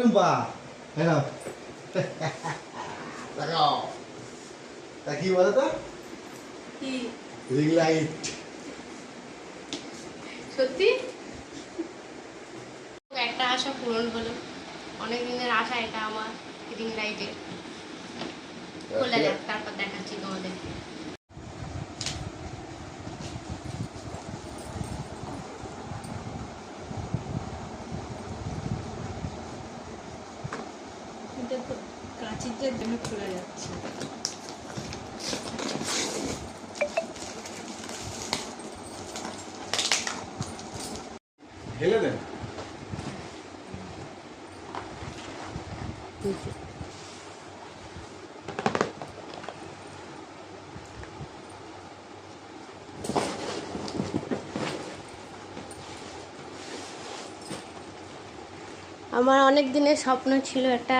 রুম্পা হ্যাঁ দেখাও তা কি বলো তো রিং লাইট সত্যি একটা আশা পূরণ হলো অনেক দিনের আশা এটা আমার রিং লাইটে খোলা যাক তারপর দেখাচ্ছি তোমাদের এটা তো কাঁচিটার জন্য খোলা যাচ্ছে। ঢেলে দেন। আমার অনেক দিনের স্বপ্ন ছিল একটা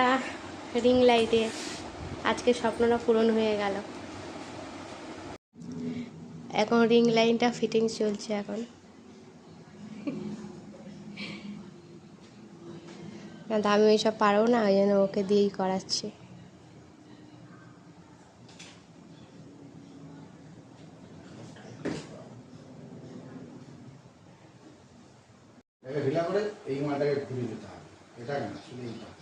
রিং লাইটে। আজকে স্বপ্নটা পূরণ হয়ে গেল। এখন রিং লাইনটা ফিটিং চলছে এখন। না আমি ওইসব পারব না, ওই জন্য ওকে দিয়েই করাচ্ছি। এই মাটাকে ঘুরিয়ে দিতে হবে। এটাকে না শুধু এইটা।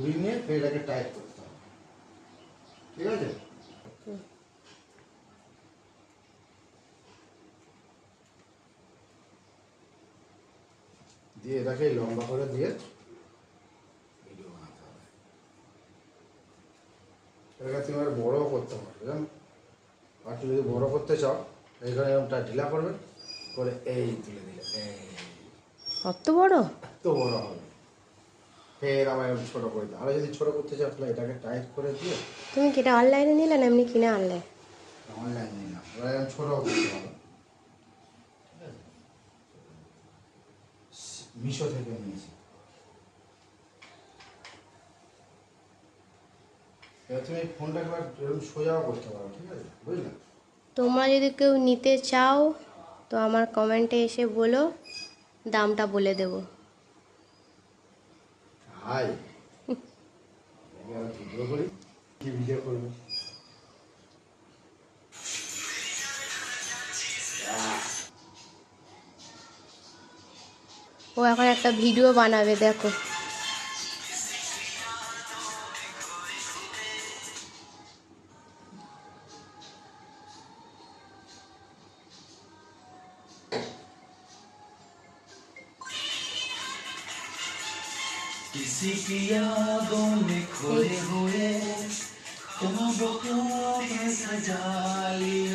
ঘুরিয়ে নিয়ে ফের এটাকে টাইট করতে হবে। ঠিক আছে? দিয়ে এটাকে লম্বা করে দিয়ে ভিডিও বানাতে হবে। এটাকে তুমি আর বড়ও করতে পারবে জানো? আর তুমি যদি বড় করতে চাও এইখানে এরকমটা ঢিলা করবে করে এই তুলে দিলে এই। কত বড়? এত বড় হবে। ফের আবার ছোট করে দিই আরও যদি ছোট করতে চাও তাহলে এটাকে টাইট করে দিয়ে তুমি কি এটা অনলাইনে নিলে না এমনি কিনে আনলে? অনলাইন নিলাম। এবার এরকম ছোট করতে হবে। মিশো থেকে নিয়েছি। এবার তুমি ফোনটাকে এবার এরকম সোজাও করতে পারো ঠিক আছে? বুঝলে? তোমরা যদি কেউ নিতে চাও তো আমার কমেন্টে এসে বলো দামটা বলে দেবো। ও এখন একটা ভিডিও বানাবে দেখো। किसी की यादों में खोए हुए ख्वाबों को सजा लिया